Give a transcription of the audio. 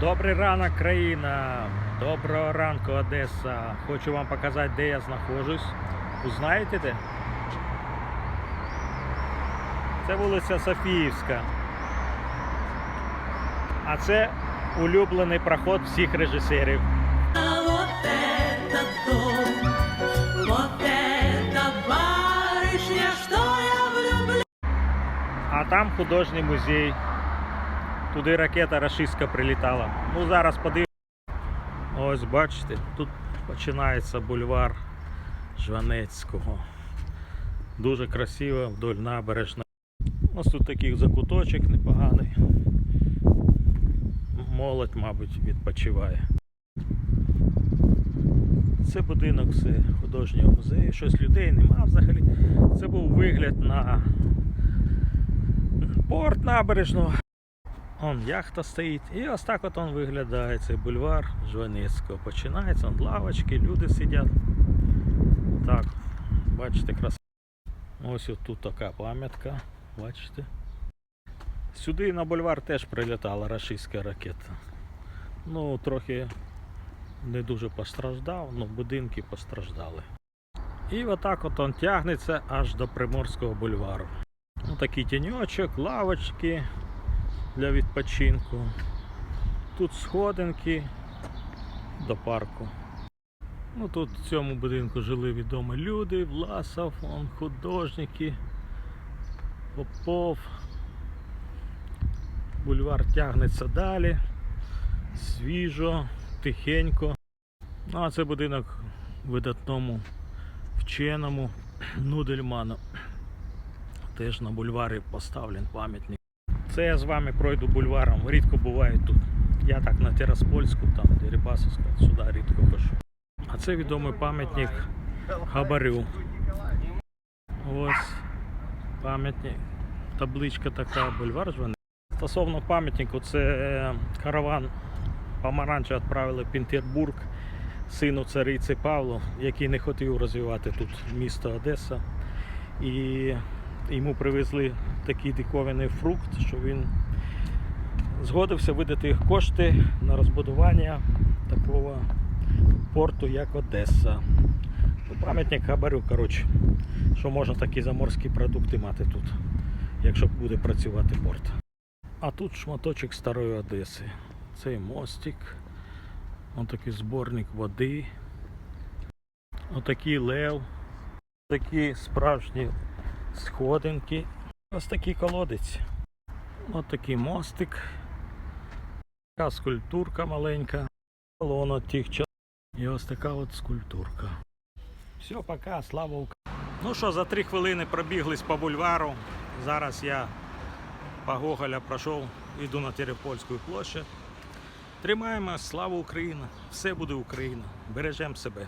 Добрий ранок, країна! Доброго ранку, Одеса! Хочу вам показати, де я знаходжусь. Узнаєте де? Це вулиця Софіївська. А це улюблений проход всіх режисерів. А вот это дом, вот это барышня, что я влюблен. А там художній музей. Туди ракета рашистська прилітала. Ну зараз подивимося. Ось бачите, тут починається бульвар Жванецького. Дуже красиво вдоль набережна. Ось тут такий закуточок непоганий. Молодь, мабуть, відпочиває. Це будинок все художнього музею. Щось людей нема взагалі. Це був вигляд на порт набережного. Он яхта стоїть. І ось так от он виглядає цей бульвар Жванецького. Починається, он лавочки, люди сидять. Так, бачите, краса. Ось тут така пам'ятка. Бачите. Сюди на бульвар теж прилітала рашистська ракета. Ну, трохи не дуже постраждав, але будинки постраждали. І отак от он тягнеться аж до Приморського бульвару. Ну, такий тіньочок, лавочки для відпочинку. Тут сходинки до парку. Ну, тут в цьому будинку жили відомі люди, Власов, он, художники, Попов. Бульвар тягнеться далі. Свіжо, тихенько. Ну, а це будинок видатному вченому Нудельману. Теж на бульварі поставлен пам'ятник. Це я з вами пройду бульваром. Рідко буваю тут. Я так на Тераспольську, там Дерибасовська, сюди рідко хожу. А це відомий пам'ятник Хабарю. Ось пам'ятник. Табличка така, бульвар Жванецький. Стосовно пам'ятнику, це е, караван помаранча відправили в Петербург сину цариці Павлу, який не хотів розвивати тут місто Одеса. І йому привезли такий диковинний фрукт, що він згодився видати їх кошти на розбудування такого порту, як Одеса. Ну, Пам'ятник хабарю, коротше, що можна такі заморські продукти мати тут, якщо буде працювати порт. А тут шматочок старої Одеси. Цей мостик, ось такий зборник води, отакий лев, такі справжні сходинки. Ось такий колодець. Ось такий мостик. Така скульптурка маленька. Колона тих часів. І ось така от скульптурка. Все, пока, слава Україні. Ну що, за три хвилини пробіглись по бульвару. Зараз я по Гоголя пройшов, йду на Терепольську площадь. Тримаємо, слава Україні! Все буде Україна. Бережемо себе.